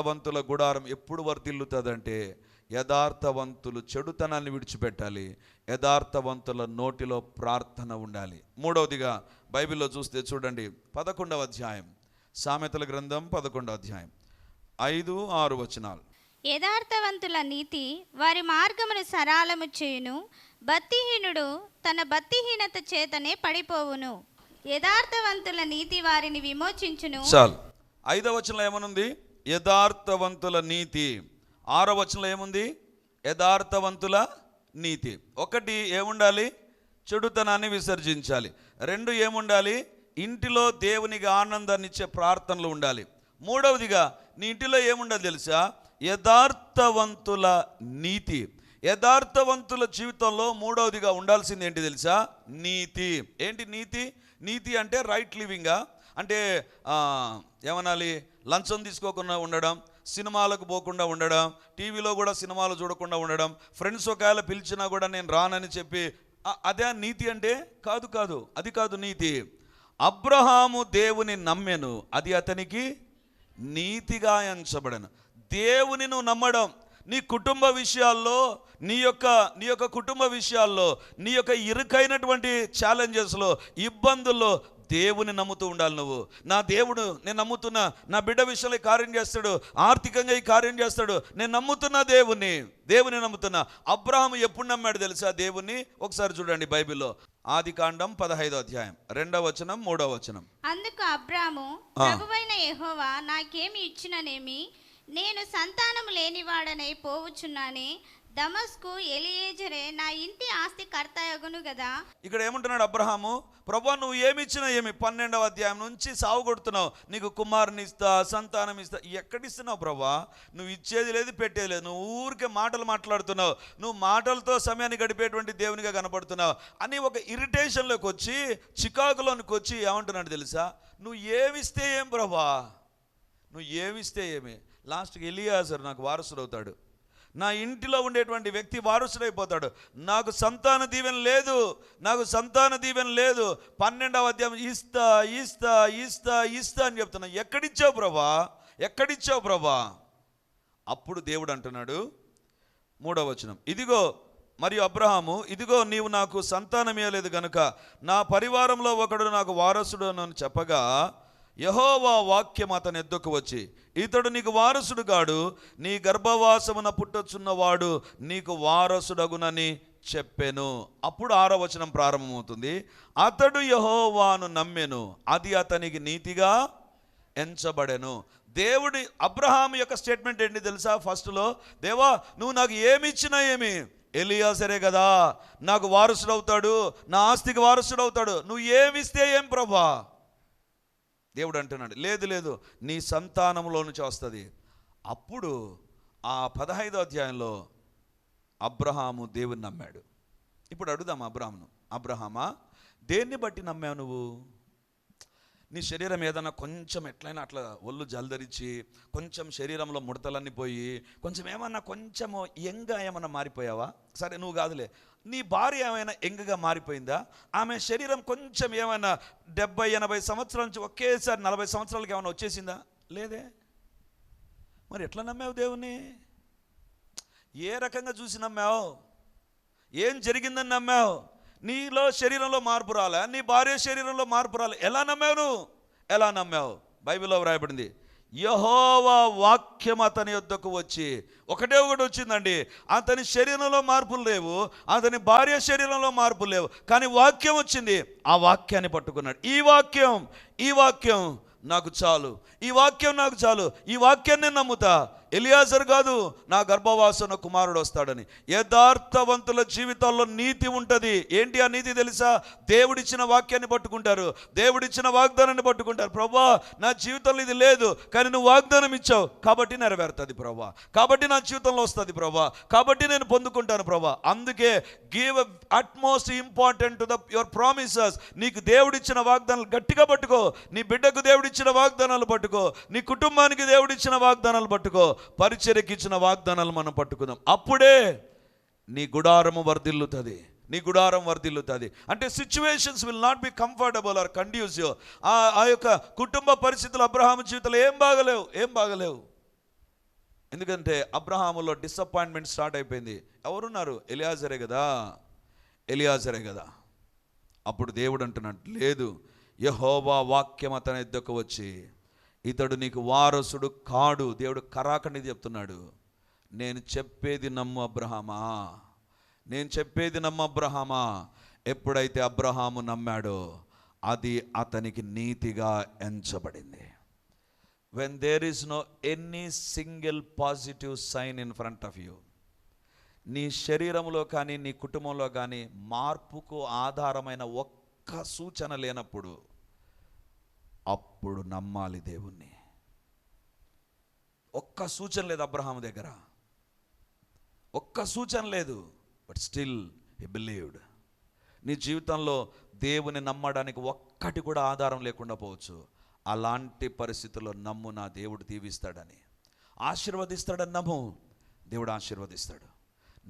యథార్థవంతుల గుడారం ఎప్పుడు వర్ధిల్లుతుందంటే యథార్థవంతులు చెడుతనాన్ని విడిచిపెట్టాలి యథార్థవంతుల నోటిలో ప్రార్థన ఉండాలి. మూడవదిగా బైబిల్లో చూస్తే చూడండి పదకొండవ అధ్యాయం సామెతల గ్రంథం పదకొండవ అధ్యాయం. ఐదు ఆరు వచనాలు. యథార్థవంతుల నీతి వారి మార్గమును సరాలము చేయును భక్తిహీనుడు తన భక్తిహీనత చేతనే పడిపోవును. యథార్థవంతుల నీతి వారిని విమోచించును. చాలు. ఐదవ వచనంలో ఏమనుంది? యథార్థవంతుల నీతి. ఆరో వచనంలో ఏముంది? యథార్థవంతుల నీతి. ఒకటి ఏముండాలి? చెడుతనాన్ని విసర్జించాలి. రెండు ఏముండాలి? ఇంటిలో దేవునికి ఆనందాన్ని ఇచ్చే ప్రార్థనలు ఉండాలి. మూడవదిగా నీ ఇంటిలో ఏముండాలి తెలుసా? యథార్థవంతుల నీతి. యథార్థవంతుల జీవితంలో మూడవదిగా ఉండాల్సింది ఏంటి తెలుసా? నీతి. ఏంటి నీతి? నీతి అంటే రైట్ లివింగా? అంటే ఏమనాలి? లంచం తీసుకోకుండా ఉండడం సినిమాలకు పోకుండా ఉండడం టీవీలో కూడా సినిమాలు చూడకుండా ఉండడం ఫ్రెండ్స్ ఒకవేళ పిలిచినా కూడా నేను రానని చెప్పి అదే నీతి అంటే? కాదు కాదు. అది కాదు నీతి. అబ్రహాము దేవుని నమ్మెను. అది అతనికి నీతిగా ఎంచబడను. దేవుని నువ్వు నమ్మడం. నీ కుటుంబ విషయాల్లో నీ యొక్క నీ యొక్క కుటుంబ విషయాల్లో నీ యొక్క ఇరుకైనటువంటి ఛాలెంజెస్లో ఇబ్బందుల్లో దేవుని నమ్ముతూ ఉండాలి నువ్వు. నా దేవుడు నేను నమ్ముతున్నా నా బిడ్డ విషయంలో ఈ కార్యం చేస్తాడు ఆర్థికంగా ఈ కార్యం చేస్తాడు నేను నమ్ముతున్నా దేవుని దేవుని నమ్ముతున్నా. అబ్రహాం ఎప్పుడు నమ్మాడు తెలుసా దేవుని ఒకసారి చూడండి బైబిల్లో. ఆది కాండం పదహైదో అధ్యాయం. రెండవ వచనం మూడవ వచనం. అందుకు అబ్రాము. ప్రభువైన యెహోవా నాకేమి ఇచ్చిననేమి? నేను సంతానము లేనివాడనై పోవుచున్నానే. దమస్కు ఎలియేజరే నా ఇంటి ఆస్తి కర్తయగును కదా ఇక్కడ ఏమంటున్నాడు అబ్రహాము? ప్రభా నువ్వు ఏమిచ్చినా ఏమి? పన్నెండవ అధ్యాయం నుంచి సాగు కొడుతున్నావు. నీకు కుమారుని ఇస్తా సంతానం ఇస్తా ఎక్కడిస్తున్నావు ప్రభా? నువ్వు ఇచ్చేది లేదు పెట్టేది లేదు. నువ్వు ఊరికే మాటలు మాట్లాడుతున్నావు. నువ్వు మాటలతో సమయాన్ని గడిపేటువంటి దేవునిగా కనపడుతున్నావు. అని ఒక ఇరిటేషన్లోకి వచ్చి చికాకులోనికి వచ్చి ఏమంటున్నాడు తెలుసా? నువ్వు ఏమిస్తే ఏం ప్రభా? నువ్వు ఏమిస్తే ఏమి? లాస్ట్కి ఎలియాజర్ నాకు వారసుడు అవుతాడు నా ఇంటిలో ఉండేటువంటి వ్యక్తి వారసుడైపోతాడు. నాకు సంతాన దీవెన లేదు నాకు సంతాన దీవెన లేదు. పన్నెండవ అధ్యాయం ఇస్తా ఇస్తా ఇస్తా ఇస్తా అని చెప్తున్నా. ఎక్కడిచ్చావు ప్రభా? ఎక్కడిచ్చావు ప్రభా? అప్పుడు దేవుడు అంటున్నాడు మూడవ వచనం. ఇదిగో మరియు అబ్రహాము ఇదిగో నీవు నాకు సంతానం గనుక నా పరివారంలో ఒకడు నాకు వారసుడు అని చెప్పగా యహోవా వాక్యం అతని ఎద్దుకు వచ్చి ఇతడు నీకు వారసుడు కాడు నీ గర్భవాసమున పుట్టొచ్చున్నవాడు నీకు వారసుడగునని చెప్పెను. అప్పుడు ఆరో వచనం ప్రారంభమవుతుంది. అతడు యహోవాను నమ్మెను అది అతనికి నీతిగా ఎంచబడెను. దేవుడి అబ్రహాం యొక్క స్టేట్మెంట్ ఏంటి తెలుసా? ఫస్ట్లో దేవా నువ్వు నాకు ఏమి ఇచ్చినా ఏమి? ఎలియాసరే కదా నాకు వారసుడు అవుతాడు నా ఆస్తికి వారసుడు అవుతాడు నువ్వు ఏమిస్తే ఏం ప్రభా? దేవుడు అంటున్నాడు లేదు లేదు నీ సంతానంలో నుంచి వస్తుంది. అప్పుడు ఆ పదహైదో అధ్యాయంలో అబ్రహాము దేవుని నమ్మాడు. ఇప్పుడు అడుగుదాం అబ్రహామును అబ్రహామా దేన్ని బట్టి నమ్మావు నువ్వు? నీ శరీరం ఏదైనా కొంచెం ఎట్లయినా అట్లా ఒళ్ళు జల్దరిచి కొంచెం శరీరంలో ముడతలన్నీ పోయి కొంచెం ఏమన్నా కొంచెము ఎంగా ఏమన్నా మారిపోయావా? సరే నువ్వు కాదులే. నీ భార్య ఏమైనా ఎంగగా మారిపోయిందా? ఆమె శరీరం కొంచెం ఏమైనా డెబ్బై ఎనభై సంవత్సరాల నుంచి ఒకేసారి నలభై సంవత్సరాలకి ఏమైనా వచ్చేసిందా? లేదే. మరి ఎట్లా నమ్మావు దేవుని ఏ రకంగా చూసి నమ్మావు? ఏం జరిగిందని నమ్మావు? నీలో శరీరంలో మార్పు రాలే? నీ భార్య శరీరంలో మార్పు రాలే? ఎలా నమ్మావు నువ్వు? ఎలా నమ్మావు? బైబిల్లో వ్రాయబడింది యహోవా వాక్యం అతని యొద్దకు వచ్చి ఒకటే ఒకటి వచ్చిందండి అతని శరీరంలో మార్పులు లేవు అతని భార్య శరీరంలో మార్పులు లేవు కానీ వాక్యం వచ్చింది ఆ వాక్యాన్ని పట్టుకున్నాడు. ఈ వాక్యం ఈ వాక్యం నాకు చాలు ఈ వాక్యం నాకు చాలు ఈ వాక్యాన్ని నమ్ముతా ఎలియాజర్ కాదు నా గర్భవాసన కుమారుడు వస్తాడని. యథార్థవంతుల జీవితాల్లో నీతి ఉంటుంది. ఏంటి ఆ నీతి తెలుసా? దేవుడిచ్చిన వాక్యాన్ని పట్టుకుంటారు. దేవుడిచ్చిన వాగ్దానాన్ని పట్టుకుంటారు. ప్రభా నా జీవితంలో ఇది లేదు కానీ నువ్వు వాగ్దానం ఇచ్చావు. కాబట్టి నెరవేరుతుంది ప్రభా కాబట్టి నా జీవితంలో వస్తుంది ప్రభా కాబట్టి నేను పొందుకుంటాను ప్రభా అందుకే give utmost important to the your promises నీకు దేవుడిచ్చిన వాగ్దానాలు గట్టిగా పట్టుకో. నీ బిడ్డకు దేవుడిచ్చిన వాగ్దానాలు పట్టుకో. నీ కుటుంబానికి దేవుడిచ్చిన వాగ్దానాలు పట్టుకో. పరిచర్యకి ఇచ్చిన వాగ్దానాలు మనం పట్టుకుందాం. అప్పుడే నీ గుడారము వర్ధిల్లుతుంది. నీ గుడారం వర్ధిల్లుతుంది. అంటే situations will not be comfortable or conducive ఆ ఆ యొక్క కుటుంబ పరిస్థితులు అబ్రహాం జీవితంలో ఏం బాగలేవు ఏం బాగలేవు. ఎందుకంటే అబ్రహాములో డిసప్పాయింట్మెంట్ స్టార్ట్ అయిపోయింది. ఎవరున్నారు? ఎలియాజరే కదా. ఎలియాజరే కదా. అప్పుడు దేవుడు అంటున్నట్టు లేదు యహోవా వాక్యం అతని ఎద్దకు వచ్చి ఇతడు నీకు వారసుడు కాడు. దేవుడు కరాకండి చెప్తున్నాడు. నేను చెప్పేది నమ్ము అబ్రహామా? నేను చెప్పేది నమ్ము అబ్రహామా? ఎప్పుడైతే అబ్రహాము నమ్మాడో అది అతనికి నీతిగా ఎంచబడింది. When there is no any single positive sign in front of you నీ శరీరంలో కానీ నీ కుటుంబంలో కానీ మార్పుకు ఆధారమైన ఒక్క సూచన లేనప్పుడు అప్పుడు నమ్మాలి దేవుణ్ణి. ఒక్క సూచన లేదు అబ్రహాం దగ్గర. ఒక్క సూచన లేదు బట్ స్టిల్ హి బిలీవ్డ్ నీ జీవితంలో దేవుని నమ్మడానికి ఒక్కటి కూడా ఆధారం లేకుండా పోవచ్చు. అలాంటి పరిస్థితుల్లో నమ్ము నా దేవుడు దీవిస్తాడని. ఆశీర్వదిస్తాడని నమ్ము దేవుడు ఆశీర్వదిస్తాడు.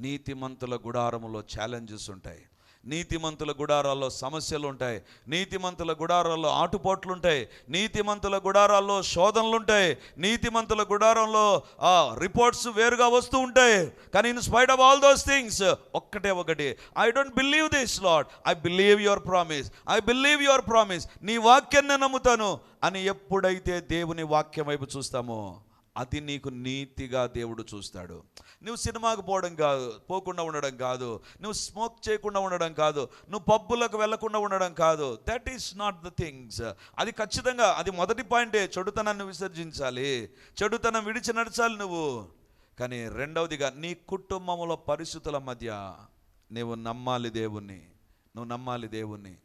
నీతిమంతుల గుడారములో ఛాలెంజెస్ ఉంటాయి. నీతిమంతుల గుడారాల్లో సమస్యలు ఉంటాయి నీతిమంతుల గుడారాల్లో ఆటుపోట్లు ఉంటాయి నీతిమంతుల గుడారాల్లో శోధనలు ఉంటాయి నీతిమంతుల గుడారంలో ఆ రిపోర్ట్స్ వేరుగా వస్తూ ఉంటాయి. కానీ in spite of all those things ఒక్కటే ఒకటి. I don't believe this lord I believe your promise. I believe your promise. నీ వాక్యాన్ని నమ్ముతాను అని ఎప్పుడైతే దేవుని వాక్యం వైపు చూస్తామో అది నీకు నీతిగా దేవుడు చూస్తాడు. నువ్వు సినిమాకు పోవడం కాదు పోకుండా ఉండడం కాదు నువ్వు స్మోక్ చేయకుండా ఉండడం కాదు నువ్వు పబ్బులకు వెళ్ళకుండా ఉండడం కాదు. That is not the things అది ఖచ్చితంగా అది మొదటి పాయింటే చెడుతనాన్ని విసర్జించాలి. చెడుతనం విడిచి నడచాలి నువ్వు. కానీ రెండవదిగా నీ కుటుంబంలో పరిస్థితుల మధ్య నువ్వు నమ్మాలి దేవుణ్ణి. నువ్వు నమ్మాలి దేవుణ్ణి.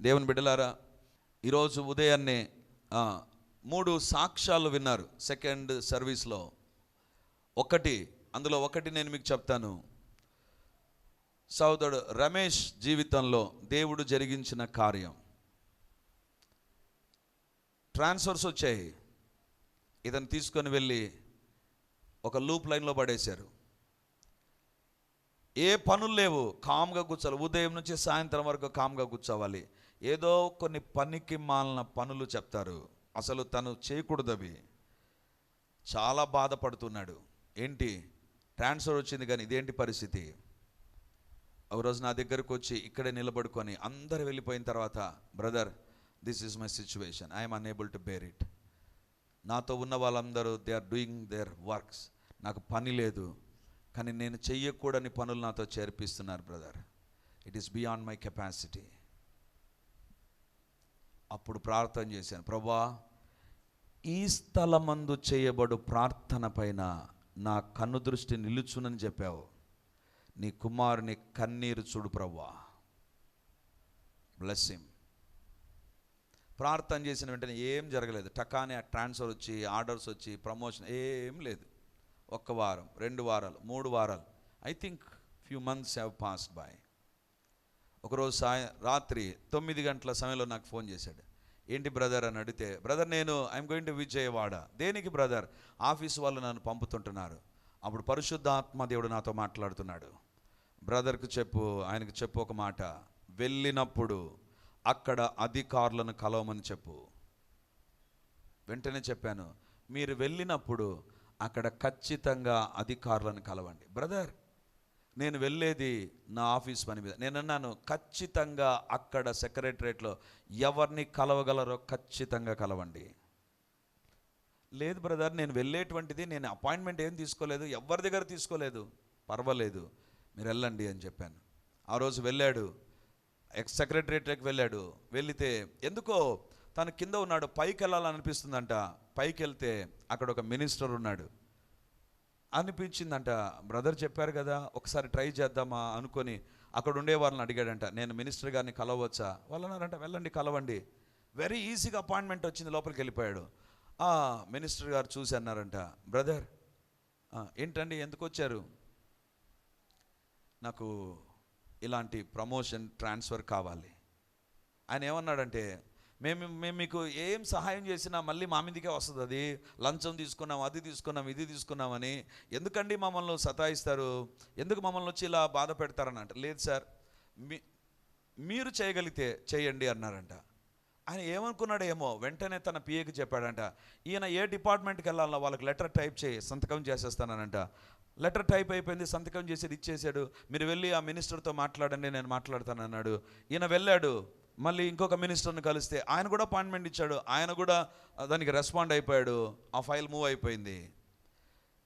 దేవుని బిడ్డలారా ఈరోజు ఉదయాన్నే మూడు సాక్ష్యాలు విన్నారు సెకండ్ సర్వీస్లో. ఒకటి అందులో ఒకటి నేను మీకు చెప్తాను. సోదరుడు రమేష్ జీవితంలో దేవుడు జరిగించిన కార్యం. ట్రాన్స్ఫర్స్ వచ్చాయి. ఇతను తీసుకొని వెళ్ళి ఒక లూప్ లైన్లో పడేశారు. ఏ పనులు లేవు. కామ్గా కూర్చోవాలి. ఉదయం నుంచి సాయంత్రం వరకు కామ్గా కూర్చోవాలి. ఏదో కొన్ని పనికి మాలిన పనులు చెప్తారు. అసలు తను చేయకూడదవి. చాలా బాధపడుతున్నాడు. ఏంటి? ట్రాన్స్ఫర్ వచ్చింది కానీ ఇదేంటి పరిస్థితి? ఒక రోజు నా దగ్గరకు వచ్చి ఇక్కడే నిలబడుకొని అందరు వెళ్ళిపోయిన తర్వాత brother this is my situation. I'm unable to bear it. నాతో ఉన్న వాళ్ళందరూ they are doing their works. నాకు పని లేదు. కానీ నేను చెయ్యకూడని పనులు నాతో చేర్పిస్తున్నారు brother. It is beyond my capacity. అప్పుడు ప్రార్థన చేశాను ప్రభా ఈ స్థలమందు చేయబడు ప్రార్థన పైన నా కన్ను దృష్టి నిలుచునని చెప్పావు. నీ కుమారుని కన్నీరు చూడు ప్రభా. బ్లెస్సింగ్ ప్రార్థన చేసిన వెంటనే ఏం జరగలేదు. టకానే ట్రాన్స్ఫర్ వచ్చి ఆర్డర్స్ వచ్చి ప్రమోషన్ ఏం లేదు. ఒక్క వారం రెండు వారాలు మూడు వారాలు. I think few months have passed by ఒకరోజు సాయ రాత్రి తొమ్మిది గంటల సమయంలో నాకు ఫోన్ చేశాడు. ఏంటి బ్రదర్? అని అడిగితే బ్రదర్ నేను ఐఎమ్ గోయింగ్ టు విజయవాడ. దేనికి బ్రదర్? ఆఫీస్ వాళ్ళు నన్ను పంపుతుంటున్నారు. అప్పుడు పరిశుద్ధాత్మ దేవుడు నాతో మాట్లాడుతున్నాడు. బ్రదర్కు చెప్పు ఆయనకు చెప్పు ఒక మాట. వెళ్ళినప్పుడు అక్కడ అధికారులను కలవమని చెప్పు. వెంటనే చెప్పాను మీరు వెళ్ళినప్పుడు అక్కడ ఖచ్చితంగా అధికారులను కలవండి. బ్రదర్ నేను వెళ్ళేది నా ఆఫీస్ పని మీద. నేను అన్నాను ఖచ్చితంగా అక్కడ సెక్రటరేట్లో ఎవరిని కలవగలరో ఖచ్చితంగా కలవండి. లేదు బ్రదర్ నేను వెళ్ళేటువంటిది నేను అపాయింట్మెంట్ ఏం తీసుకోలేదు ఎవరి దగ్గర తీసుకోలేదు. పర్వాలేదు మీరు వెళ్ళండి అని చెప్పాను. ఆ రోజు వెళ్ళాడు ఎక్స్ సెక్రటరేట్కి వెళ్ళాడు. వెళితే ఎందుకో తను కింద ఉన్నాడు పైకి వెళ్ళాలనిపిస్తుందంట పైకి వెళ్తే అక్కడ ఒక మినిస్టర్ ఉన్నాడు. అనిపించిందంట. బ్రదర్ చెప్పారు కదా ఒకసారి ట్రై చేద్దామా అనుకొని అక్కడ ఉండే వాళ్ళని అడిగాడంట. నేను మినిస్టర్ గారిని కలవచ్చా? వాళ్ళు అన్నారంట వెళ్ళండి కలవండి. వెరీ ఈజీగా అపాయింట్మెంట్ వచ్చింది లోపలికి వెళ్ళిపోయాడు. ఆ మినిస్టర్ గారు చూసి అన్నారంట బ్రదర్ ఏంటండి ఎందుకు వచ్చారు? నాకు ఇలాంటి ప్రమోషన్ ట్రాన్స్ఫర్ కావాలి. ఆయన ఏమన్నాడంటే మేము మేము మీకు ఏం సహాయం చేసినా మళ్ళీ మా మీదకే వస్తుంది. అది లంచం తీసుకున్నాం అది తీసుకున్నాం ఇది తీసుకున్నామని ఎందుకండి మమ్మల్ని సతాయిస్తారు? ఎందుకు మమ్మల్ని వచ్చి ఇలా బాధ పెడతారని అంట? లేదు సార్ మీ మీరు చేయగలిగితే చేయండి అన్నారంట. ఆయన ఏమనుకున్నాడేమో? ఏమో వెంటనే తన పిఏకి చెప్పాడంట. ఈయన ఏ డిపార్ట్మెంట్కి వెళ్ళాలో వాళ్ళకి లెటర్ టైప్ చేయి సంతకం చేసేస్తానంట లెటర్ టైప్ అయిపోయింది సంతకం చేసేది ఇచ్చేసాడు. మీరు వెళ్ళి ఆ మినిస్టర్తో మాట్లాడండి నేను మాట్లాడతానన్నాడు. ఈయన వెళ్ళాడు. మళ్ళీ ఇంకొక మినిస్టర్ని కలిస్తే ఆయన కూడా అపాయింట్మెంట్ ఇచ్చాడు. ఆయన కూడా దానికి రెస్పాండ్ అయిపోయాడు. ఆ ఫైల్ మూవ్ అయిపోయింది.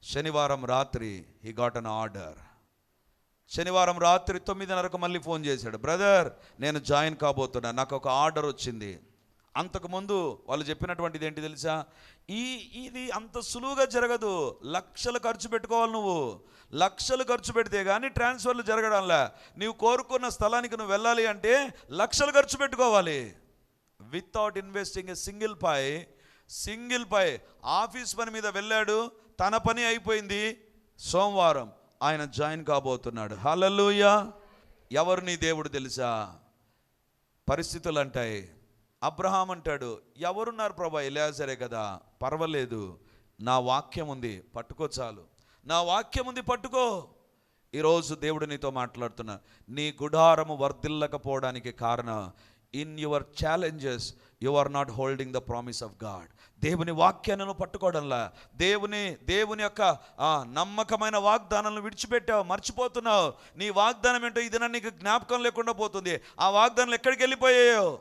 శనివారం రాత్రి హీ గాట్ అన్ ఆర్డర్ శనివారం రాత్రి తొమ్మిదిన్నరకు మళ్ళీ ఫోన్ చేశాడు. బ్రదర్ నేను జాయిన్ కాబోతున్నా. నాకు ఒక ఆర్డర్ వచ్చింది. అంతకుముందు వాళ్ళు చెప్పినటువంటిది ఏంటి తెలుసా? ఈ ఇది అంత సులువుగా జరగదు. లక్షలు ఖర్చు పెట్టుకోవాలి నువ్వు. లక్షలు ఖర్చు పెడితే కానీ ట్రాన్స్ఫర్లు జరగడంలా. నీవు కోరుకున్న స్థలానికి నువ్వు వెళ్ళాలి అంటే లక్షలు ఖర్చు పెట్టుకోవాలి. Without investing a single pie single pie office పని మీద వెళ్ళాడు తన పని అయిపోయింది. సోమవారం ఆయన జాయిన్ కాబోతున్నాడు. హల్లెలూయ ఎవరు నీ దేవుడు తెలుసా? పరిస్థితులు అంటాయి. అబ్రహాం అంటాడు ఎవరున్నారు ప్రభా ఎలియాజరే కదా? పర్వాలేదు నా వాక్యం ఉంది పట్టుకో చాలు. నా వాక్యం ఉంది పట్టుకో. ఈరోజు దేవుడు నీతో మాట్లాడుతున్నా నీ గుడారము వర్ధిల్లకపోవడానికి కారణం in your challenges you are not holding the promise of God దేవుని వాక్యాన్ని పట్టుకోవడంలా దేవుని దేవుని యొక్క ఆ, నమ్మకమైన వాగ్దానాలను విడిచిపెట్టావు మర్చిపోతున్నావు. నీ వాగ్దానం ఏంటో ఇది నీకు జ్ఞాపకం లేకుండా పోతుంది. ఆ వాగ్దానాలు ఎక్కడికి వెళ్ళిపోయాయో?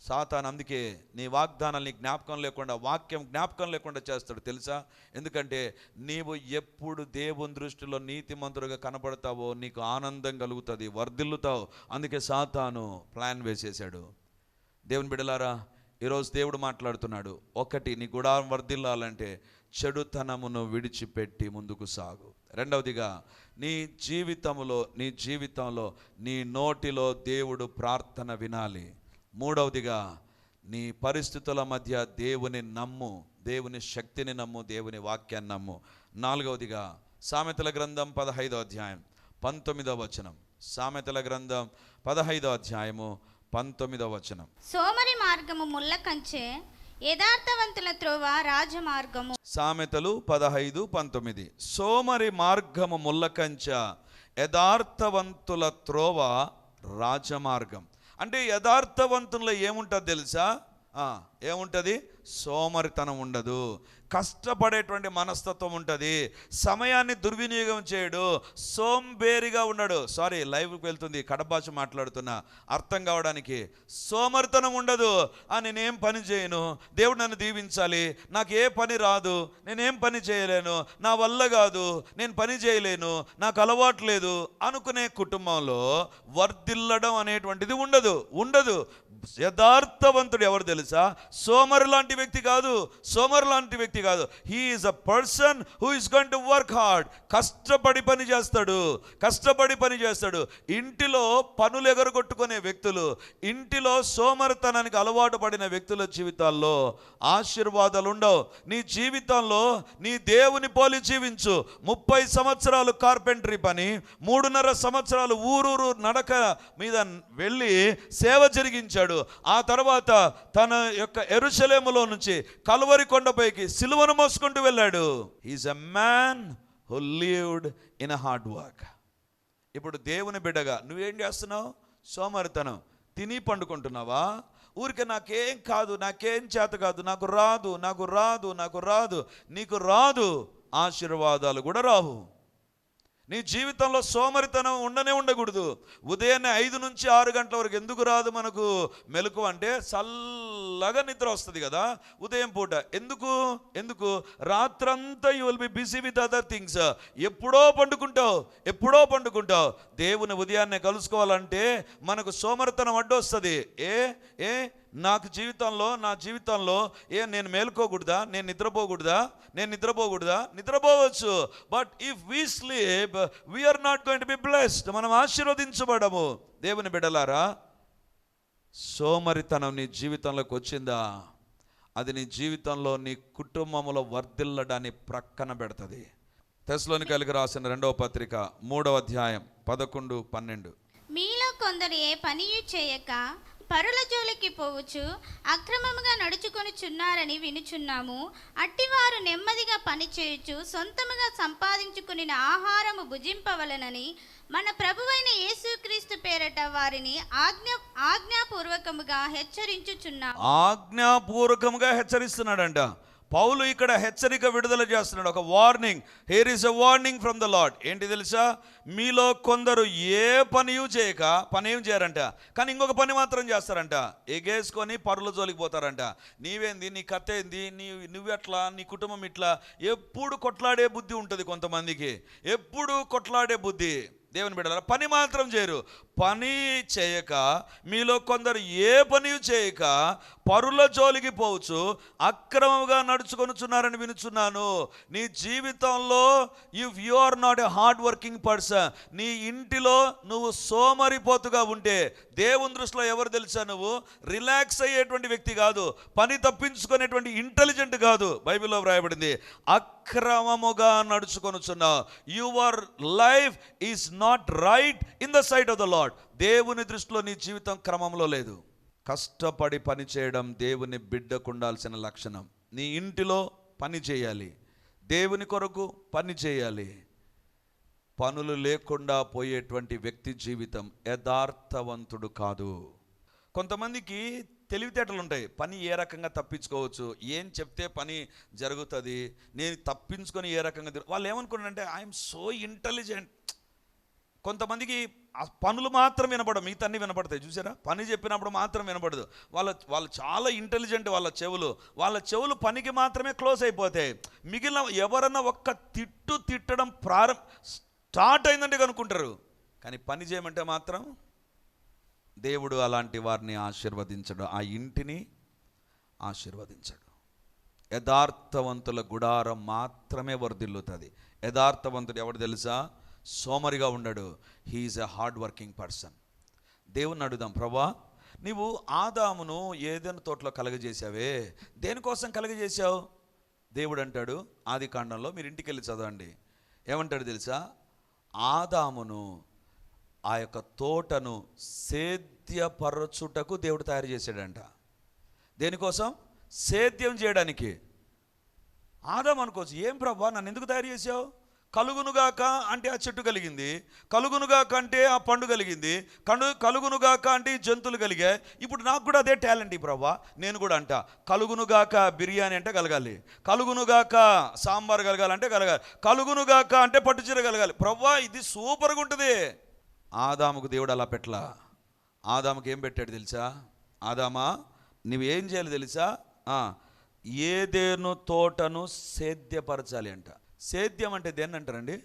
సాతాన్ అందుకే నీ వాగ్దానాల్ని జ్ఞాపకం లేకుండా వాక్యం జ్ఞాపకం లేకుండా చేస్తాడు తెలుసా? ఎందుకంటే నీవు ఎప్పుడు దేవుని దృష్టిలో నీతిమంతుడుగా కనపడతావో నీకు ఆనందం కలుగుతుంది వర్ధిల్లుతావు. అందుకే సాతాను ప్లాన్ వేసేసాడు దేవుని బిడలారా ఈరోజు దేవుడు మాట్లాడుతున్నాడు ఒకటి నీ గుడారం వర్ధిల్లాలంటే చెడుతనమును విడిచిపెట్టి ముందుకు సాగు. రెండవదిగా నీ జీవితంలో నీ జీవితంలో నీ నోటిలో దేవుడు ప్రార్థన వినాలి. మూడవదిగా నీ పరిస్థితుల మధ్య దేవుని నమ్ము దేవుని శక్తిని నమ్ము దేవుని వాక్యాన్ని నమ్ము. నాలుగవదిగా సామెతల గ్రంథం పదహైదో అధ్యాయం పంతొమ్మిదవ వచనం. సామెతల గ్రంథం పదహైదో అధ్యాయము పంతొమ్మిదవ వచనం. సోమరి మార్గము ముళ్ళ కంచె యథార్థవంతుల త్రోవ రాజమార్గము. సామెతలు పదహైదు పంతొమ్మిది. సోమరి మార్గము ముల్లకంచ యథార్థవంతుల త్రోవ రాజమార్గం. అంటే యథార్థవంతుల్లో ఏముంటుంది తెలుసా? ఆ, ఏముంటుంది? సోమరితనం ఉండదు. కష్టపడేటువంటి మనస్తత్వం ఉంటుంది. సమయాన్ని దుర్వినియోగం చేయడు. సోంబేరిగా ఉన్నాడు సారీ లైవ్కి వెళ్తుంది. కడప భాష మాట్లాడుతున్నా అర్థం కావడానికి సోమరితనం ఉండదు. ఆ నేనేం పని చేయను? దేవుడు నన్ను దీవించాలి. నాకు ఏ పని రాదు. నేనేం పని చేయలేను. నా వల్ల కాదు. నేను పని చేయలేను. నాకు అలవాటు లేదు. అనుకునే కుటుంబంలో వర్దిల్లడం అనేటువంటిది ఉండదు. ఉండదు. యథార్థవంతుడు ఎవరు తెలుసా? సోమరు లాంటి వ్యక్తి కాదు సోమర్ లాంటి వ్యక్తి కాదు. He is a person who is going to work hard కష్టపడి పని చేస్తాడు కష్టపడి పని చేస్తాడు. ఇంటిలో పనులు ఎగరగొట్టుకునే వ్యక్తులు ఇంటిలో సోమరితనానికి అలవాటు పడిన వ్యక్తుల జీవితాల్లో ఆశీర్వాదాలు ఉండవు. నీ జీవితంలో నీ దేవుని పోలి జీవించు. ముప్పై సంవత్సరాలు కార్పెంటరీ పని మూడున్నర సంవత్సరాలు ఊరూరు నడక మీద వెళ్ళి సేవ జరిగించాడు. ఆ తర్వాత తన యొక్క ఎరుసలేములో నుంచి కలువరి కొండపైకి సిలువను మోసుకుంటూ వెళ్ళాడు. Is a man who lived in a hard work ఇప్పుడు దేవుని బిడ్డగా నువ్వేం చేస్తున్నావు? సోమరితనం. తిని పండుకుంటున్నావా? ఊరికే నాకేం కాదు నాకేం చేత కాదు నాకు రాదు నాకు రాదు నాకు రాదు నీకు రాదు ఆశీర్వాదాలు కూడా రావు. నీ జీవితంలో సోమరితనం ఉండనే ఉండకూడదు. ఉదయాన్నే ఐదు నుంచి ఆరు గంటల వరకు ఎందుకు రాదు మనకు? మెలకు అంటే చల్లగా నిద్ర వస్తుంది కదా. ఉదయం పూట ఎందుకు? ఎందుకు? రాత్రంతా you will be busy with other things ఎప్పుడో పండుకుంటావు ఎప్పుడో పండుకుంటావు. దేవుని ఉదయాన్నే కలుసుకోవాలంటే మనకు సోమరితనం అడ్డొస్తుంది. ఏ? ఏ? నాకు జీవితంలో నా జీవితంలో ఏ నేను మేలుకోకూడదా? నేను నిద్రపోకూడదా? నేను నిద్రపోకూడదా? నిద్రపోవచ్చు. But if we sleep we are not going to be blessed మనం ఆశీర్వదించబడము. దేవుని బిడలారా సోమరితనం నీ జీవితంలోకి వచ్చిందా? అది నీ జీవితంలో నీ కుటుంబంలో వర్ధిల్లడాన్ని ప్రక్కన పెడుతుంది. తెస్లోని కలిగి రాసిన రెండవ పత్రిక మూడవ అధ్యాయం పదకొండు పన్నెండు. మీలో కొందరు ఏ పని చేయక పరుల జోలికి పోవచ్చు అక్రమముగా నడుచుకొనిచున్నారని వినుచున్నాము. అట్టివారు నెమ్మదిగా పనిచేయచ్చు సొంతముగా సంపాదించుకుని ఆహారము భుజింపవలనని మన ప్రభువైన యేసుక్రీస్తు పేరట వారిని ఆజ్ఞ ఆజ్ఞాపూర్వకముగా హెచ్చరించుచున్నాము. ఆజ్ఞాపూర్వకముగా హెచ్చరిస్తున్నాడంట. పౌలు ఇక్కడ హెచ్చరిక విడుదల చేస్తున్నాడు. ఒక warning. Here is a warning from the lord ఏంటి తెలుసా? మీలో కొందరు ఏ పనియు చేయక పని ఏం చేయరంట. కానీ ఇంకొక పని మాత్రం చేస్తారంట. ఎగేసుకొని పరుల జోలికి పోతారంట. నీవేంది? నీ కథ ఏంది? నీ నువ్వెట్లా నీ కుటుంబం ఇట్లా? ఎప్పుడు కొట్లాడే బుద్ధి ఉంటుంది కొంతమందికి. ఎప్పుడు కొట్లాడే బుద్ధి. దేవుని బిడ్డల పని మాత్రం చేయరు. పని చేయక మీలో కొందరు ఏ పని చేయక పరుల జోలికి పోవచ్చు అక్రమంగా నడుచుకొనుచున్నారని వినుచున్నాను. నీ జీవితంలో if you are not a hard working person నీ ఇంటిలో నువ్వు సోమరిపోతుగా ఉంటే దేవుని దృష్టిలో ఎవరు తెలుసా నువ్వు? రిలాక్స్ అయ్యేటువంటి వ్యక్తి కాదు. పని తప్పించుకునేటువంటి ఇంటెలిజెంట్ కాదు. బైబిల్లో వ్రాయబడింది. అక్రమముగా నడుచుకొనుచున్నావు your life is not right in the sight of the lord దేవుని దృష్టిలో నీ జీవితం క్రమంలో లేదు. కష్టపడి పని చేయడం దేవుని బిడ్డకు ఉండాల్సిన లక్షణం. నీ ఇంటిలో పని చేయాలి. దేవుని కొరకు పని చేయాలి. పనులు లేకుండా పోయేటువంటి వ్యక్తి జీవితం యథార్థవంతుడు కాదు. కొంతమందికి తెలివితేటలు ఉంటాయి పని ఏ రకంగా తప్పించుకోవచ్చు ఏం చెప్తే పని జరుగుతుంది నేను తప్పించుకొని ఏ రకంగా వాళ్ళు ఏమనుకున్నారంటే ఐఎమ్ సో ఇంటెలిజెంట్ కొంతమందికి ఆ పనులు మాత్రం వినపడవు మిగతా వినపడతాయి. చూసారా? పని చెప్పినప్పుడు మాత్రం వినపడదు. వాళ్ళ వాళ్ళు చాలా ఇంటెలిజెంట్ వాళ్ళ చెవులు. వాళ్ళ చెవులు పనికి మాత్రమే క్లోజ్ అయిపోతాయి. మిగిలిన ఎవరన్నా ఒక్క తిట్టు తిట్టడం ప్రారంభ స్టార్ట్ అయిందంటే కనుక్కుంటారు. కానీ పని చేయమంటే మాత్రం దేవుడు అలాంటి వారిని ఆశీర్వదించడు. ఆ ఇంటిని ఆశీర్వదించడు. యథార్థవంతుల గుడారం మాత్రమే వర్ధిల్లుతుంది. యథార్థవంతుడు ఎవడు తెలుసా? సోమరిగా ఉండడు. He is a hard working person దేవుని అడుగుదాం ప్రభా నీవు ఆదామును ఏదైనా తోటలో కలగజేశావే? దేనికోసం కలగజేశావు? దేవుడు అంటాడు ఆది కాండంలో మీరు ఇంటికి వెళ్ళి చదవండి. ఏమంటాడు తెలుసా? ఆదామును ఆ యొక్క తోటను సేద్యపరచుటకు దేవుడు తయారు చేశాడంట. దేనికోసం? సేద్యం చేయడానికి. ఆదాం అనుకోవచ్చు ఏం ప్రభా నన్ను ఎందుకు తయారు చేసావు కలుగునుగాక అంటే ఆ చెట్టు కలిగింది కలుగునుగాక అంటే ఆ పండు కలిగింది కను కలుగునుగాక అంటే ఈ జంతువులు కలిగాయి ఇప్పుడు నాకు కూడా అదే టాలెంట్ ఈ ప్రభా నేను కూడా అంట కలుగునుగాక బిర్యానీ అంటే కలగాలి కలుగునుగాక సాంబార్ కలగాలంటే కలగాలి కలుగునుగాక అంటే పట్టుచీర కలగాలి. ప్రభా ఇది సూపర్గా ఉంటుంది. ఆదాముకు దేవుడు అలా పెట్టలా? ఆదాముకి ఏం పెట్టాడు తెలుసా? ఆదామా నువ్వేం చేయాలి తెలుసా? ఏదేను తోటను సేద్యపరచాలి అంట. సేద్యం అంటే దేన్ని అంటారండి?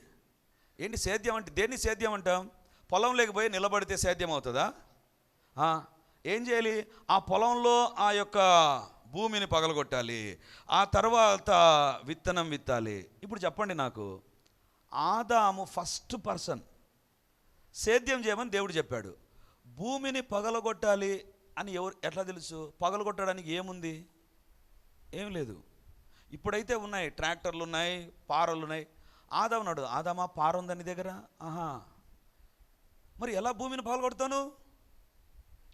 ఏంటి సేద్యం అంటే దేన్ని సేద్యం అంటాం? పొలం లేకపోయి నిలబడితే సేద్యం అవుతుందా? ఏం చేయాలి? ఆ పొలంలో ఆ యొక్క భూమిని పగలగొట్టాలి. ఆ తర్వాత విత్తనం విత్తాలి. ఇప్పుడు చెప్పండి నాకు. ఆదాము ఫస్ట్ పర్సన్ సేద్యం చేయమని దేవుడు చెప్పాడు. భూమిని పగలగొట్టాలి అని ఎవరు ఎట్లా తెలుసు? పగలగొట్టడానికి ఏముంది? ఏం లేదు. ఇప్పుడైతే ఉన్నాయి ట్రాక్టర్లు ఉన్నాయి పారలు ఉన్నాయి. ఆదామన్నాడు ఆదామా పార ఉందా నీ దగ్గర? ఆహా. మరి ఎలా భూమిని పగలగొడతాను?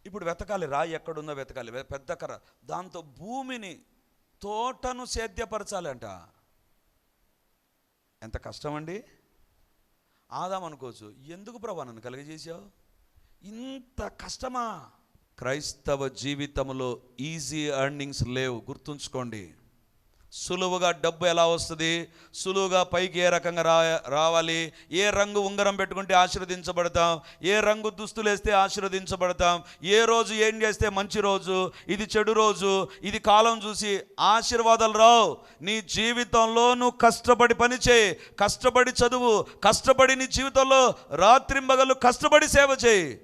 ఇప్పుడు వెతకాలి రాయి ఎక్కడుందో వెతకాలి పెద్ద కర్ర. దాంతో భూమిని తోటను సేద్యపరచాలంట. ఎంత కష్టం అండి ఆదాం అనుకోవచ్చు. ఎందుకు ప్రభా నన్ను కలిగజేశావు? ఇంత కష్టమా? క్రైస్తవ జీవితంలో ఈజీ ఎర్నింగ్స్ లేవు. గుర్తుంచుకోండి. సులువుగా డబ్బు ఎలా వస్తుంది? సులువుగా పైకి ఏ రకంగా రా రావాలి? ఏ రంగు ఉంగరం పెట్టుకుంటే ఆశీర్వదించబడతాం? ఏ రంగు దుస్తులు వేస్తే ఆశీర్వదించబడతాం? ఏ రోజు ఏం చేస్తే మంచి రోజు? ఇది చెడు రోజు? ఇది కాలం చూసి ఆశీర్వాదాలు రావు. నీ జీవితంలో నువ్వు కష్టపడి పనిచేయి కష్టపడి చదువు. కష్టపడి నీ జీవితంలో రాత్రింబగలు కష్టపడి సేవ చేయి.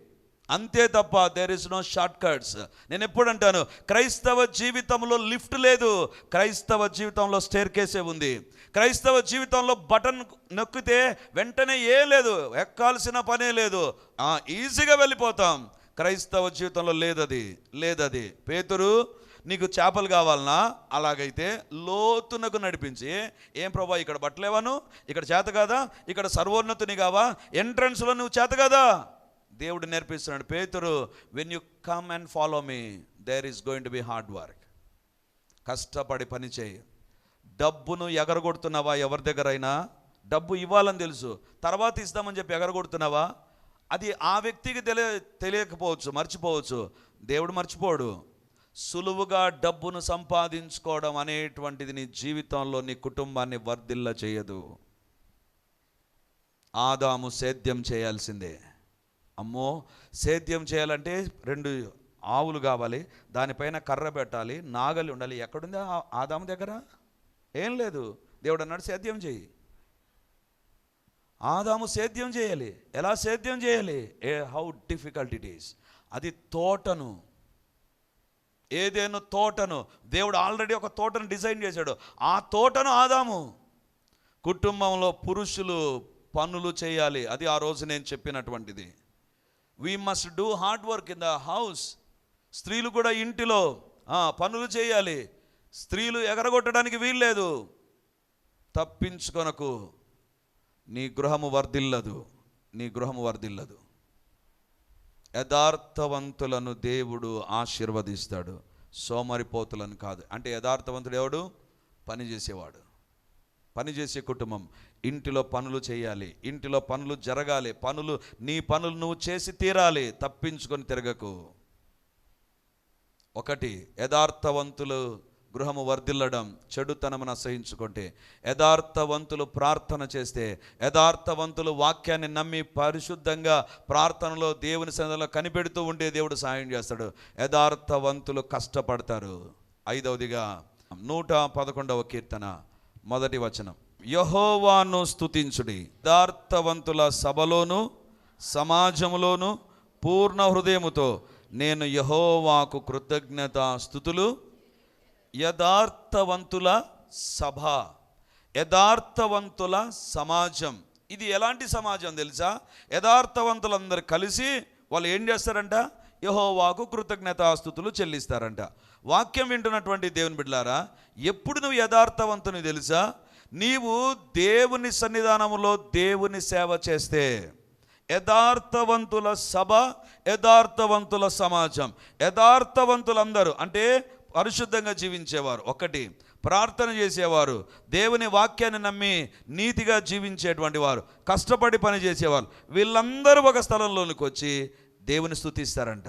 అంతే తప్ప there is no short cuts నేను ఎప్పుడు అంటాను క్రైస్తవ జీవితంలో లిఫ్ట్ లేదు క్రైస్తవ జీవితంలో స్టేర్ కేసే ఉంది. క్రైస్తవ జీవితంలో బటన్ నొక్కితే వెంటనే ఏం లేదు ఎక్కాల్సిన పనే లేదు. ఈజీగా వెళ్ళిపోతాం. క్రైస్తవ జీవితంలో లేదది లేదది. పేతురు నీకు చేపలు కావాలన్నా అలాగైతే లోతునకు నడిపించి ఏం ప్రభా ఇక్కడ బట్టలేవాను? ఇక్కడ చేత కాదా? ఇక్కడ సర్వోన్నతుని కావా ఎంట్రన్స్లో నువ్వు చేత కదా? దేవుడు నేర్పిస్తున్నాడు పేతురు when you come and follow me there is going to be hard work కష్టపడి పని చేయి. డబ్బును ఎగరగొడుతున్నావా ఎవరి దగ్గరైనా? డబ్బు ఇవ్వాలని తెలుసు. తర్వాత ఇస్తామని చెప్పి ఎగరగొడుతున్నావా? అది ఆ వ్యక్తికి తెలియ తెలియకపోవచ్చు మర్చిపోవచ్చు. దేవుడు మర్చిపోడు. సులువుగా డబ్బును సంపాదించుకోవడం అనేటువంటిది నీ జీవితంలో నీ కుటుంబాన్ని వర్ధిల్ల చేయదు ఆదాము సేద్యం చేయాల్సిందే. అమ్మో సేద్యం చేయాలంటే రెండు ఆవులు కావాలి దానిపైన కర్ర పెట్టాలి నాగలి ఉండాలి. ఎక్కడుంది ఆ- ఆదాము దగ్గర? ఏం లేదు. దేవుడు అన్నాడు సేద్యం చేయి ఆదాము సేద్యం చేయాలి. ఎలా సేద్యం చేయాలి? ఏ హౌ డిఫికల్ట్ ఇట్ ఈస్ అది తోటను. ఏదేను తోటను? దేవుడు ఆల్రెడీ ఒక తోటను డిజైన్ చేశాడు. ఆ తోటను ఆదాము. కుటుంబంలో పురుషులు పనులు చేయాలి. అది ఆ రోజు నేను చెప్పినటువంటిది. We must do hard work in the house స్త్రీలు కూడా ఇంటిలో పనులు చేయాలి. స్త్రీలు ఎగరగొట్టడానికి వీల్లేదు. తప్పించుకొనకు. నీ గృహము వర్ధిల్లదు. నీ గృహము వర్ధిల్లదు. యథార్థవంతులను దేవుడు ఆశీర్వదిస్తాడు. సోమరిపోతులను కాదు. అంటే యథార్థవంతుడు ఎవడు? పని పనిచేసే పని చేసే కుటుంబం. ఇంటిలో పనులు చేయాలి. ఇంటిలో పనులు జరగాలి. పనులు నీ పనులు నువ్వు చేసి తీరాలి. తప్పించుకొని తిరగకు. ఒకటి యథార్థవంతులు గృహము వర్ధిల్లడం చెడుతనమును అసహించుకుంటే. యథార్థవంతులు ప్రార్థన చేస్తే యథార్థవంతులు వాక్యాన్ని నమ్మి పరిశుద్ధంగా ప్రార్థనలో దేవుని సన్నిధిలో కనిపెడుతూ ఉండే దేవుడు సాయం చేస్తాడు. యథార్థవంతులు కష్టపడతారు. ఐదవదిగా నూట పదకొండవ కీర్తన. మొదటి వచనం. యహోవాను స్థుతించుడి యథార్థవంతుల సభలోను సమాజములోను పూర్ణ హృదయముతో నేను యహోవాకు కృతజ్ఞత స్థుతులు. యథార్థవంతుల సభ యథార్థవంతుల సమాజం. ఇది ఎలాంటి సమాజం తెలుసా? యథార్థవంతులందరూ కలిసి వాళ్ళు ఏం చేస్తారంట? యహోవాకు కృతజ్ఞతాస్థుతులు చెల్లిస్తారంట. వాక్యం వింటున్నటువంటి దేవుని బిడ్డలారా ఎప్పుడు నువ్వు యథార్థవంతుని తెలుసా? నీవు దేవుని సన్నిధానములో దేవుని సేవ చేస్తే యథార్థవంతుల సభ యథార్థవంతుల సమాజం యథార్థవంతులందరూ అంటే పరిశుద్ధంగా జీవించేవారు ఒకటి ప్రార్థన చేసేవారు దేవుని వాక్యాన్ని నమ్మి నీతిగా జీవించేటువంటి వారు కష్టపడి పని చేసేవారు. వీళ్ళందరూ ఒక స్థలంలోనికి వచ్చి దేవుని స్థుతిస్తారంట.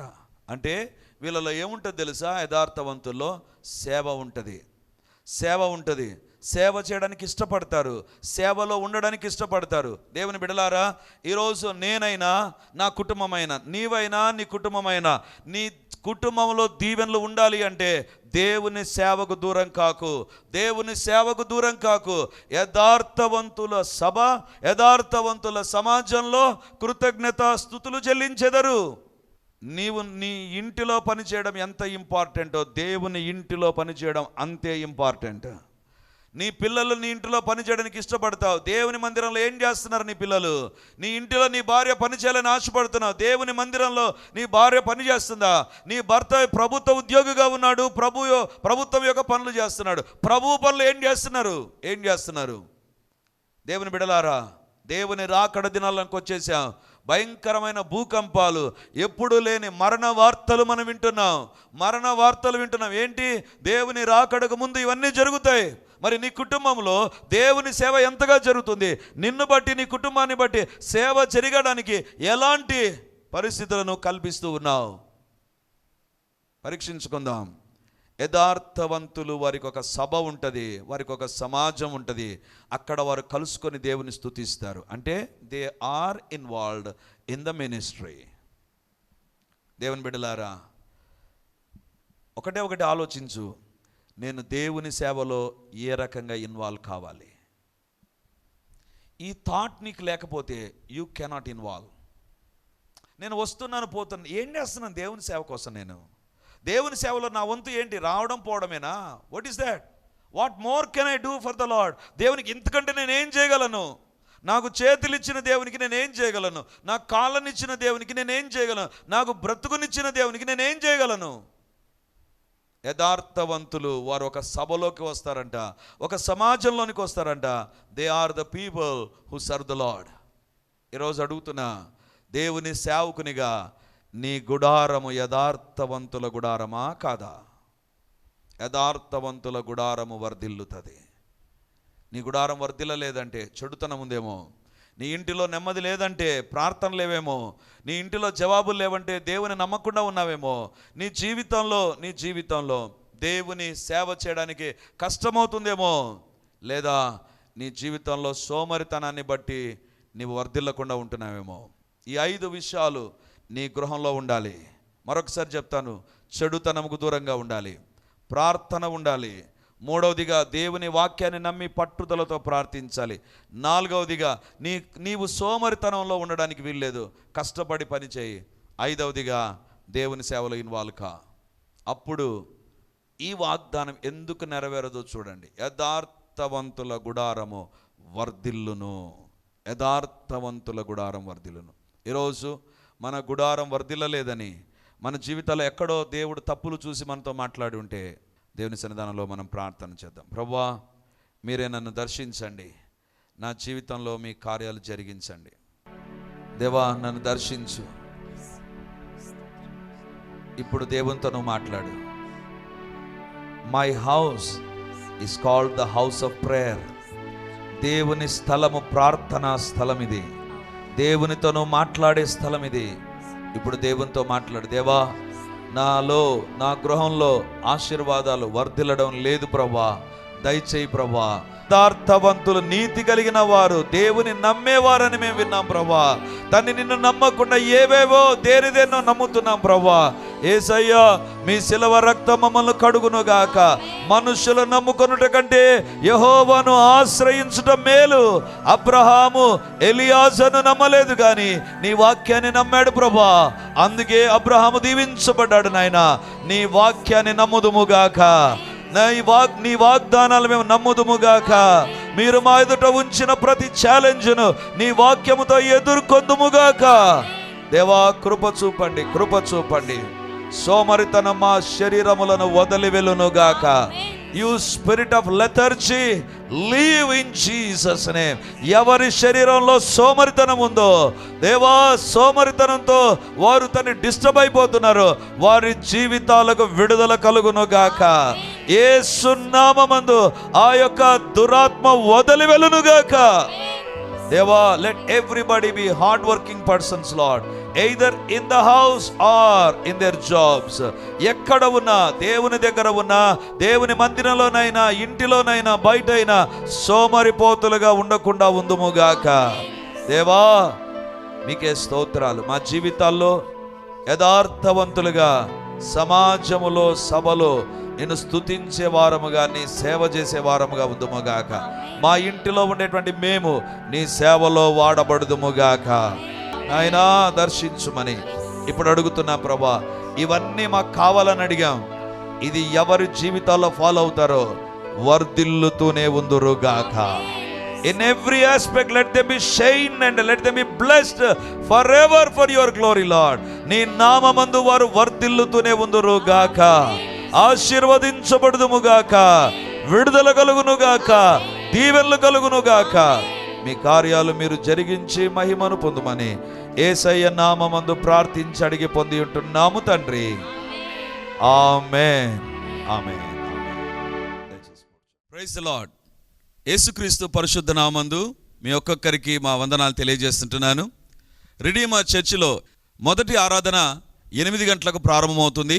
అంటే వీళ్ళలో ఏముంటుంది తెలుసా? యథార్థవంతుల్లో సేవ ఉంటుంది. సేవ ఉంటుంది. సేవ చేయడానికి ఇష్టపడతారు. సేవలో ఉండడానికి ఇష్టపడతారు. దేవుని బిడలారా ఈరోజు నేనైనా నా కుటుంబమైనా నీవైనా నీ కుటుంబమైనా నీ కుటుంబంలో దీవెనలు ఉండాలి అంటే దేవుని సేవకు దూరం కాకు. దేవుని సేవకు దూరం కాకు. యథార్థవంతుల సభ యథార్థవంతుల సమాజంలో కృతజ్ఞత స్థుతులు చెల్లించెదరు. నీవు నీ ఇంటిలో పనిచేయడం ఎంత ఇంపార్టెంటో దేవుని ఇంటిలో పనిచేయడం అంతే ఇంపార్టెంట్. నీ పిల్లలు నీ ఇంటిలో పని చేయడానికి ఇష్టపడతావు. దేవుని మందిరంలో ఏం చేస్తున్నారు నీ పిల్లలు? నీ ఇంటిలో నీ భార్య పని చేయాలని ఆశపడుతున్నావు. దేవుని మందిరంలో నీ భార్య పని చేస్తుందా? నీ భర్త ప్రభుత్వ ఉద్యోగిగా ఉన్నాడు. ప్రభు ప్రభుత్వం యొక్క పనులు చేస్తున్నాడు. ప్రభు పనులు ఏం చేస్తున్నారు? ఏం చేస్తున్నారు? దేవుని బిడలారా దేవుని రాకడ దినాలకు వచ్చేసాం. భయంకరమైన భూకంపాలు ఎప్పుడు లేని మరణ వార్తలు మనం వింటున్నాం. మరణ వార్తలు వింటున్నాం. ఏంటి? దేవుని రాకడకు ముందు ఇవన్నీ జరుగుతాయి. మరి నీ కుటుంబంలో దేవుని సేవ ఎంతగా జరుగుతుంది? నిన్ను బట్టి నీ కుటుంబాన్ని బట్టి సేవ జరగడానికి ఎలాంటి పరిస్థితులను కల్పిస్తూ ఉన్నావు? పరీక్షించుకుందాం. యథార్థవంతులు వారికి ఒక సభ ఉంటుంది వారికి ఒక సమాజం ఉంటుంది. అక్కడ వారు కలుసుకొని దేవుని స్తుతిస్తారు అంటే they are involved in the ministry దేవుని బిడ్డలారా ఒకటే ఒకటి ఆలోచించు. నేను దేవుని సేవలో ఏ రకంగా ఇన్వాల్వ్ కావాలి? ఈ థాట్ నీకు లేకపోతే యూ కెనాట్ ఇన్వాల్వ్ నేను వస్తున్నాను పోతున్నాను ఏం చేస్తున్నాను దేవుని సేవ కోసం నేను? దేవుని సేవలో నా వంతు ఏంటి? రావడం పోవడమేనా? What is that what more can I do for the lord దేవునికి ఇంతకంటే నేనేం చేయగలను? నాకు చేతులిచ్చిన దేవునికి నేనేం చేయగలను? నాకు కాళ్ళనిచ్చిన దేవునికి నేనేం చేయగలను? నాకు బ్రతుకునిచ్చిన దేవునికి నేనేం చేయగలను? యథార్థవంతులు వారు ఒక సభలోకి వస్తారంట. ఒక సమాజంలోనికి వస్తారంట. They are the people who serve the lord ఈరోజు అడుగుతున్నా దేవుని సేవకునిగా నీ గుడారము యథార్థవంతుల గుడారమా కాదా? యథార్థవంతుల గుడారము వర్ధిల్లుతుంది. నీ గుడారం వర్ధిల్లలేదంటే చెడుతనం ఉందేమో? నీ ఇంటిలో నెమ్మది లేదంటే ప్రార్థన లేవేమో? నీ ఇంటిలో జవాబులు లేవంటే దేవుని నమ్మకుండా ఉన్నావేమో? నీ జీవితంలో నీ జీవితంలో దేవుని సేవ చేయడానికి కష్టమవుతుందేమో? లేదా నీ జీవితంలో సోమరితనాన్ని బట్టి నీవు వర్ధిల్లకుండా ఉంటున్నావేమో? ఈ ఐదు విషయాలు నీ గృహంలో ఉండాలి. మరొకసారి చెప్తాను చెడుతనముకు దూరంగా ఉండాలి. ప్రార్థన ఉండాలి. మూడవదిగా దేవుని వాక్యాన్ని నమ్మి పట్టుదలతో ప్రార్థించాలి. నాలుగవదిగా నీ నీవు సోమరితనంలో ఉండడానికి వీల్లేదు. కష్టపడి పనిచేయి ఐదవదిగా దేవుని సేవలో ఇన్వాల్వ్ కా. అప్పుడు ఈ వాగ్దానం ఎందుకు నెరవేరదో చూడండి. యథార్థవంతుల గుడారము వర్ధిల్లును. యథార్థవంతుల గుడారం వర్ధిల్లును. ఈరోజు మన గుడారం వర్ధిల్లలేదని మన జీవితాల్లో ఎక్కడో దేవుడు తప్పులు చూసి మనతో మాట్లాడి ఉంటే దేవుని సన్నిధానంలో మనం ప్రార్థన చేద్దాం. ప్రభా మీరే నన్ను దర్శించండి. నా జీవితంలో మీ కార్యాలు జరిగించండి. దేవా నన్ను దర్శించు. ఇప్పుడు దేవునితో నువ్వు మాట్లాడు. My house is called the house of prayer దేవుని స్థలము ప్రార్థనా స్థలం ఇది దేవునితోనూ మాట్లాడే స్థలం ఇది. ఇప్పుడు దేవునితో మాట్లాడు. దేవా నాలో నా గృహంలో ఆశీర్వాదాలు వర్ధిల్లడం లేదు ప్రభా దయచేయి ప్రభా యథార్థవంతులు నీతి కలిగిన వారు దేవుని నమ్మేవారని మేము విన్నాం ప్రభా తన్ని నిన్ను నమ్మకుండా ఏవేవో దేనిదేనో నమ్ముతున్నాం ప్రభా ఏసయ్యా మీ శిలవ రక్తం మమ్మల్ని కడుగును గాక మనుషులు నమ్ముకొనుట కంటే యహోవను ఆశ్రయించుట మేలు. అబ్రహాము ఎలియాజను నమ్మలేదు కానీ నీ వాక్యాన్ని నమ్మాడు ప్రభా. అందుకే అబ్రహాము దీవించబడ్డాడు నాయన. నీ వాక్యాన్ని నమ్ముదుముగాక. నీ వాగ్ నీ వాగ్దానాలు మేము నమ్ముదుముగాక. మీరు మా ఎదుట ఉంచిన ప్రతి ఛాలెంజ్ను నీ వాక్యముతో ఎదుర్కొందుముగాక. దేవా కృప చూపండి కృప చూపండి. సోమరితనం మా శరీరములను వదిలి వెలునుగాక you spirit of lethargy leave in Jesus name ఎవరి శరీరంలో సోమరితనం ఉందో దేవా సోమరితనంతో వారు తన్ని డిస్టర్బ్ అయిపోతున్నారు. వారి జీవితాలకు విడుదల కలుగునుగాక. ఏ సున్నామందు ఆ యొక్క దురాత్మ వదిలి వెలునుగాక దేవా let everybody be hard working persons lord either in the house or in their jobs ఎక్కడ ఉన్నా దేవుని దగ్గర ఉన్నా దేవుని మందిరంలోనైనా ఇంటిలోనైనా బయటైనా సోమరిపోతులుగా ఉండకుండా ఉందుముగాక దేవా మీకే స్తోత్రాలు. మా జీవితాల్లో యథార్థవంతులుగా సమాజములో సభలో నిన్ను స్తుతించే వారముగా నీ సేవ చేసే వారముగా ఉందుముగాక మా ఇంటిలో ఉండేటువంటి మేము నీ సేవలో వాడబడుదుముగాక. నాయనా దర్శించుమని ఇప్పుడు అడుగుతున్నా ప్రభా ఇవన్నీ మాకు కావాలని అడిగాం. ఇది ఎవరి జీవితాల్లో ఫాలో అవుతారో వర్ధిల్లుతూనే ఉందురుగాక. In every aspect let them be shine and let them be blessed forever for your glory lord నీ నామమందు వారు వర్ధిల్లుతూనే ఉందురు గాక ఆశీర్వదించబడుదుముగాక విడుదల కలుగును గాక దీవెనలు కలుగును గాక మీ కార్యాలు మీరు జరిగించి మహిమను పొందుమని ఏసయ్య నామందు ప్రార్థించి అడిగి పొంది ఉంటున్నాము తండ్రి. ఆమె ఆమె ప్రైజ్ లార్డ్. యేసుక్రీస్తు పరిశుద్ధ నామందు మీ ఒక్కొక్కరికి మా వందనాలు తెలియజేస్తుంటున్నాను. రిడీమర్ చర్చిలో మొదటి ఆరాధన ఎనిమిది గంటలకు ప్రారంభమవుతుంది.